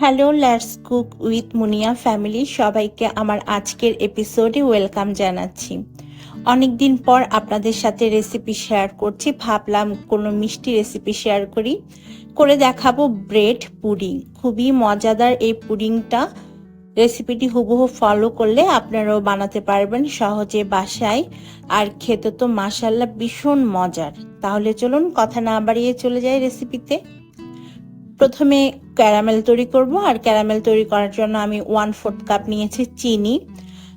Hello, let's cook with Muniya family. সবাইকে আমার আজকের এপিসোডে ওয়েলকাম জানাচ্ছি। অনেক দিন পর আপনাদের সাথে রেসিপি শেয়ার করছি। ভাবলাম কোনো মিষ্টি রেসিপি শেয়ার করি। করে দেখাবো ব্রেড পুডিং। খুবই মজাদার এই পুডিংটা। রেসিপিটি হুবহু ফলো করলে আপনারাও বানাতে পারবেন সহজে বাসায়। আর খেতে তো মাসাল্লা ভীষণ মজার। তাহলে চলুন কথা না বাড়িয়ে চলে যাই রেসিপিতে। প্রথমে ক্যারামেল তৈরি করব, আর ক্যারামেল তৈরি করার জন্য আমি ওয়ান ফোর্থ কাপ নিয়েছি চিনি।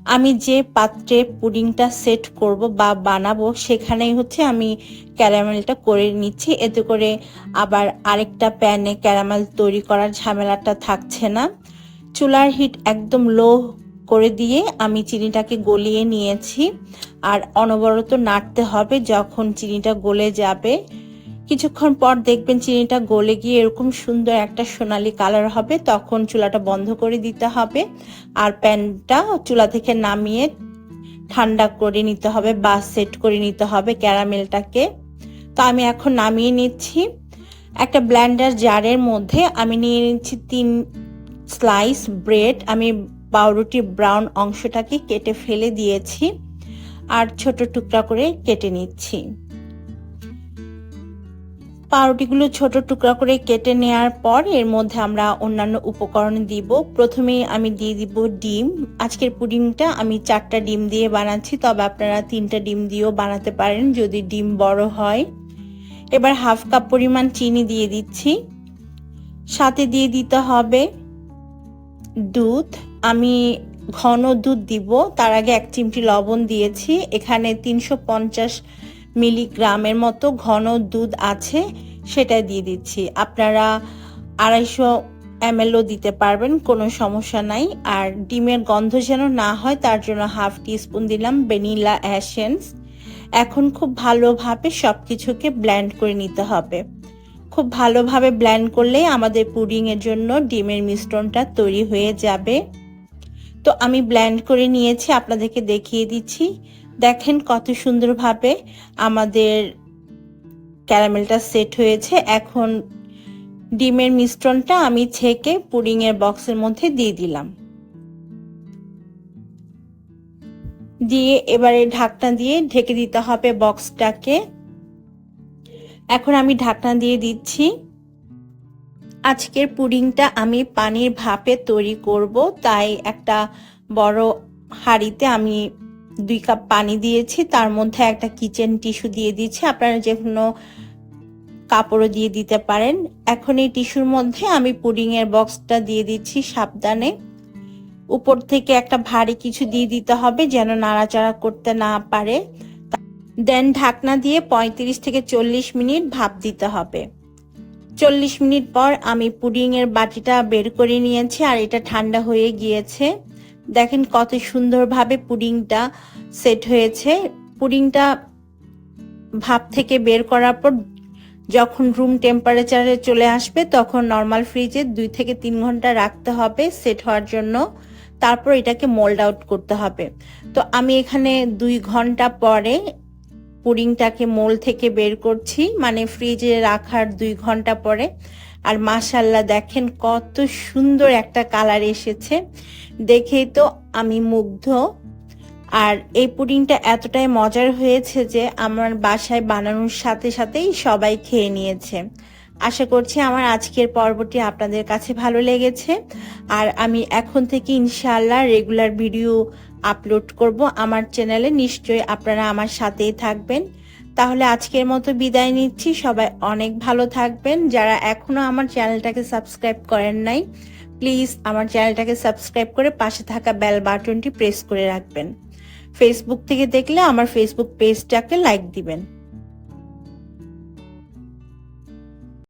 আমি যে পাত্রে পুডিংটা সেট করব বা বানাবো, সেখানেই হচ্ছে আমি ক্যারামেলটা করে নিচ্ছি। এতে করে আবার আরেকটা প্যানে ক্যারামেল তৈরি করার ঝামেলাটা থাকছে না। চুলার হিট একদম লো করে দিয়ে আমি চিনিটাকে গলিয়ে নিয়েছি। আর অনবরত নাড়তে হবে যখন চিনিটা গলে যাবে। কিছুক্ষণ পর দেখবেন চিনিটা গলে গিয়ে এরকম সুন্দর একটা সোনালি কালার হবে, তখন চুলাটা বন্ধ করে দিতে হবে। আর প্যানটা চুলা থেকে নামিয়ে ঠান্ডা করে নিতে হবে বা সেট করে নিতে হবে ক্যারামেলটাকে। তো আমি এখন নামিয়ে নিচ্ছি। একটা ব্ল্যান্ডার জারের মধ্যে আমি নিয়ে নিচ্ছি তিন স্লাইস ব্রেড। আমি পাউরুটি ব্রাউন অংশটাকে কেটে ফেলে দিয়েছি। আর ছোট টুকরা করে কেটে নিচ্ছি। পাউরুটিগুলো ছোট টুকরা করে কেটে নেওয়ার পর এর মধ্যে আমরা অন্যান্য উপকরণ দিব। প্রথমেই আমি দিয়ে দিব ডিম। আজকের পুডিংটা আমি চারটা ডিম দিয়ে বানাচ্ছি। তবে আপনারা তিনটা ডিম দিয়েও বানাতে পারেন যদি ডিম বড় হয়। এবার হাফ কাপ পরিমাণ চিনি দিয়ে দিচ্ছি। সাথে দিয়ে দিতে হবে দুধ। আমি ঘন দুধ দিব। তার আগে এক চিমটি লবণ দিয়েছি। এখানে তিনশো পঞ্চাশ মিলিগ্রামের মতো ঘন দুধ আছে, সেটা দিয়ে দিচ্ছি। আপনারা আড়াইশো এমএলও দিতে পারবেন, কোনো সমস্যা নাই। আর ডিমের গন্ধ যেন না হয়, তার জন্য হাফ টিস্পুন দিলাম ভ্যানিলা অ্যাসেন্স এখন খুব ভালোভাবে সব কিছুকে ব্ল্যান্ড করে নিতে হবে। খুব ভালোভাবে ব্ল্যান্ড করলে আমাদের পুডিংয়ের জন্য ডিমের মিশ্রণটা তৈরি হয়ে যাবে। তো আমি ব্ল্যান্ড করে নিয়েছি, আপনাদেরকে দেখিয়ে দিচ্ছি। দেখেন কত সুন্দরভাবে আমাদের ক্যারামেলটা সেট হয়েছে। এখন ডিমের মিশ্রণটা আমি ছেঁকে পুডিংয়ের বক্সের মধ্যে দিয়ে দিলাম। দিয়ে এবারে ঢাকনা দিয়ে ঢেকে দিতে হবে বক্সটাকে। এখন আমি ঢাকনা দিয়ে দিচ্ছি। আজকের পুডিংটা আমি পানির ভাপে তৈরি করব, তাই একটা বড় হাঁড়িতে আমি দুই কাপ পানি দিয়েছি, তার মধ্যে একটা কিচেন টিস্যু দিয়ে দিচ্ছি আপনারা যে কোনো কাপড়ও দিয়ে দিতে পারেন। এখন এই টিস্যুর মধ্যে আমি পুডিংয়ের বক্সটা দিয়ে দিচ্ছি সাবধানে। উপর থেকে একটা ভারী কিছু দিয়ে দিতে হবে যেন নাড়াচাড়া করতে না পারে। দেন ঢাকনা দিয়ে ৩৫ থেকে চল্লিশ মিনিট ভাপ দিতে হবে। চল্লিশ মিনিট পর আমি পুডিংয়ের বাটিটা বের করে নিয়েছি আর এটা ঠান্ডা হয়ে গিয়েছে। দেখেন কত সুন্দরভাবে পুডিংটা সেট হয়েছে। পুডিংটা ভাপ থেকে বের করার পর যখন রুম টেম্পারেচারে চলে আসবে, তখন নর্মাল ফ্রিজে দুই থেকে তিন ঘণ্টা রাখতে হবে সেট হওয়ার জন্য। তারপর এটাকে মোল্ড আউট করতে হবে। তো আমি এখানে দুই ঘণ্টা পরে পুডিংটাকে মোল থেকে বের করছি। মানে ফ্রিজে রাখার দুই ঘণ্টা পরে। আর মাশাল্লাহ দেখেন কত সুন্দর একটা কালার এসেছে। দেখেই তো আমি মুগ্ধ। আর এই পুডিংটা এতটাই মজার হয়েছে যে আমার বাসায় বানানোর সাথে সাথেই সবাই খেয়ে নিয়েছে। আশা করছি আমার আজকের পর্বটি আপনাদের কাছে ভালো লেগেছে। আর আমি এখন থেকে ইনশাল্লাহ রেগুলার ভিডিও আপলোড করব। আমার চ্যানেলে নিশ্চয়ই আপনারা আমার সাথেই থাকবেন। তাহলে আজকের মতো বিদায় নিচ্ছি। সবাই অনেক ভালো থাকবেন। যারা এখনও আমার চ্যানেলটাকে সাবস্ক্রাইব করেন নাই, প্লিজ আমার চ্যানেলটাকে সাবস্ক্রাইব করে পাশে থাকা বেল বাটনটি প্রেস করে রাখবেন। ফেসবুক থেকে দেখলে আমার ফেসবুক পেজটাকে লাইক দিবেন।